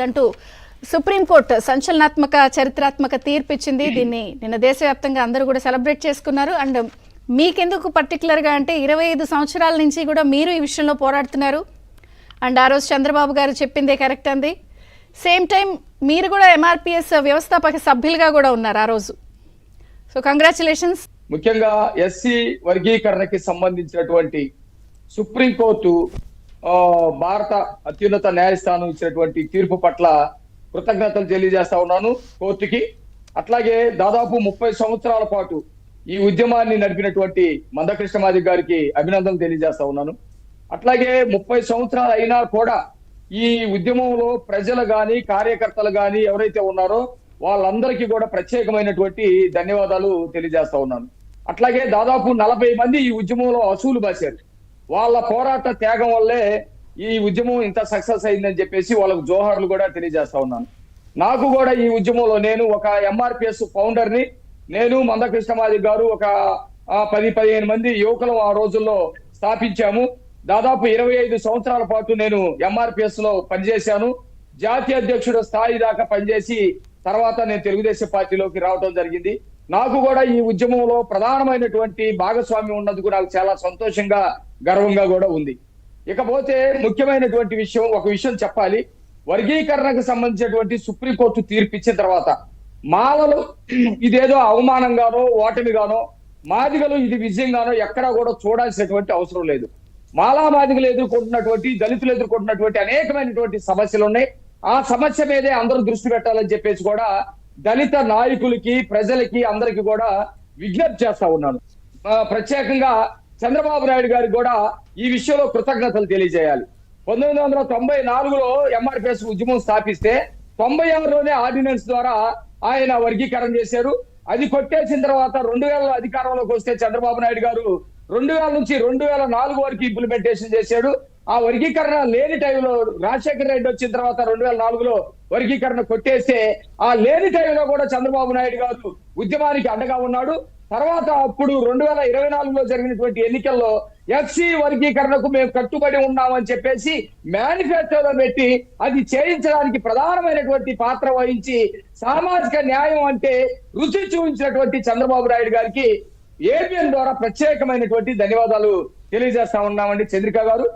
అంటూ సుప్రీంకోర్టు సంచలనాత్మక చరిత్రాత్మక తీర్పు ఇచ్చింది దీన్ని నిన్న దేశవ్యాప్తంగా అందరూ కూడా సెలబ్రేట్ చేసుకున్నారు. అండ్ మీకెందుకు పర్టికులర్గా అంటే ఇరవై ఐదు సంవత్సరాల నుంచి కూడా మీరు ఈ విషయంలో పోరాడుతున్నారు? అండ్ ఆ రోజు చంద్రబాబు గారు చెప్పిందే కరెక్ట్ అంది సేమ్ టైం మీరు కూడా ఎంఆర్పిఎస్ వ్యవస్థాపక సభ్యులుగా కూడా ఉన్నారు ఆ రోజు. So congratulations. ముఖ్యంగా ఎస్సీ వర్గీకరణకి సంబంధించినటువంటి సుప్రీంకోర్టు భారత అత్యున్నత న్యాయస్థానం ఇచ్చినటువంటి తీర్పు పట్ల కృతజ్ఞతలు తెలియజేస్తా ఉన్నాను కోర్టుకి. అట్లాగే దాదాపు ముప్పై సంవత్సరాల పాటు ఈ ఉద్యమాన్ని నడిపినటువంటి మందకృష్ణమాది గారికి అభినందనలు తెలియజేస్తా ఉన్నాను. అట్లాగే ముప్పై సంవత్సరాలు అయినా కూడా ఈ ఉద్యమంలో ప్రజలు గాని కార్యకర్తలు గాని ఎవరైతే ఉన్నారో వాళ్ళందరికీ కూడా ప్రత్యేకమైనటువంటి ధన్యవాదాలు తెలియజేస్తా ఉన్నాను. అట్లాగే దాదాపు నలభై మంది ఈ ఉద్యమంలో అసూలు బాశారు. వాళ్ళ పోరాట త్యాగం వల్లే ఈ ఉద్యమం ఇంత సక్సెస్ అయిందని చెప్పేసి వాళ్ళకు జోహార్లు కూడా తెలియజేస్తా ఉన్నాను. నాకు కూడా ఈ ఉద్యమంలో నేను ఒక ఎంఆర్పిఎస్ ఫౌండర్ని నేను మందకృష్ణమాది గారు ఒక పది పదిహేను మంది యువకులు ఆ రోజుల్లో స్థాపించాము. దాదాపు ఇరవై ఐదు సంవత్సరాల పాటు నేను ఎంఆర్పిఎస్లో పనిచేశాను. జాతీయ అధ్యక్షుడు స్థాయి దాకా పనిచేసి తర్వాత నేను తెలుగుదేశం పార్టీలోకి రావడం జరిగింది. నాకు కూడా ఈ ఉద్యమంలో ప్రధానమైనటువంటి భాగస్వామ్యం ఉన్నందుకు నాకు చాలా సంతోషంగా గర్వంగా కూడా ఉంది. ఇకపోతే ముఖ్యమైనటువంటి విషయం ఒక విషయం చెప్పాలి. వర్గీకరణకు సంబంధించినటువంటి సుప్రీంకోర్టు తీర్పు ఇచ్చిన తర్వాత మాలలు ఇదేదో అవమానంగానో ఓటమిగానో మాదిగలు ఇది విజయంగానో ఎక్కడా కూడా చూడాల్సినటువంటి అవసరం లేదు. మాలా మాదిగలు ఎదుర్కొంటున్నటువంటి దళితులు ఎదుర్కొంటున్నటువంటి అనేకమైనటువంటి సమస్యలు ఉన్నాయి. ఆ సమస్య మీదే అందరూ దృష్టి పెట్టాలని చెప్పేసి కూడా దళిత నాయకులకి ప్రజలకి అందరికి కూడా విజ్ఞప్తి చేస్తా ఉన్నాను. ప్రత్యేకంగా చంద్రబాబు నాయుడు గారికి కూడా ఈ విషయంలో కృతజ్ఞతలు తెలియజేయాలి. పంతొమ్మిది వందల తొంభై నాలుగులో ఎంఆర్పిఎస్ ఉద్యమం స్థాపిస్తే తొంభై ఆరులోనే ఆర్డినెన్స్ ద్వారా ఆయన వర్గీకరణ చేశారు. అది కొట్టేసిన తర్వాత రెండు వేల అధికారంలోకి వస్తే చంద్రబాబు నాయుడు గారు రెండు వేల నుంచి రెండు వేల నాలుగు వరకు ఇంప్లిమెంటేషన్ చేశాడు. ఆ వర్గీకరణ లేని టైంలో రాజశేఖర రెడ్డి వచ్చిన తర్వాత రెండు వేల నాలుగులో వర్గీకరణ కొట్టేస్తే ఆ లేని టైంలో కూడా చంద్రబాబు నాయుడు గారు ఉద్యమానికి అండగా ఉన్నాడు. తర్వాత అప్పుడు రెండు వేల ఇరవై నాలుగులో జరిగినటువంటి ఎన్నికల్లో ఎఫ్సి వర్గీకరణకు మేము కట్టుబడి ఉన్నామని చెప్పేసి మేనిఫెస్టోలో పెట్టి అది చేయించడానికి ప్రధానమైనటువంటి పాత్ర వహించి సామాజిక న్యాయం అంటే రుచి చూపించినటువంటి చంద్రబాబు నాయుడు గారికి ఏబిఎన్ ద్వారా ప్రత్యేకమైనటువంటి ధన్యవాదాలు తెలియజేస్తా ఉన్నామండి చంద్రిక గారు.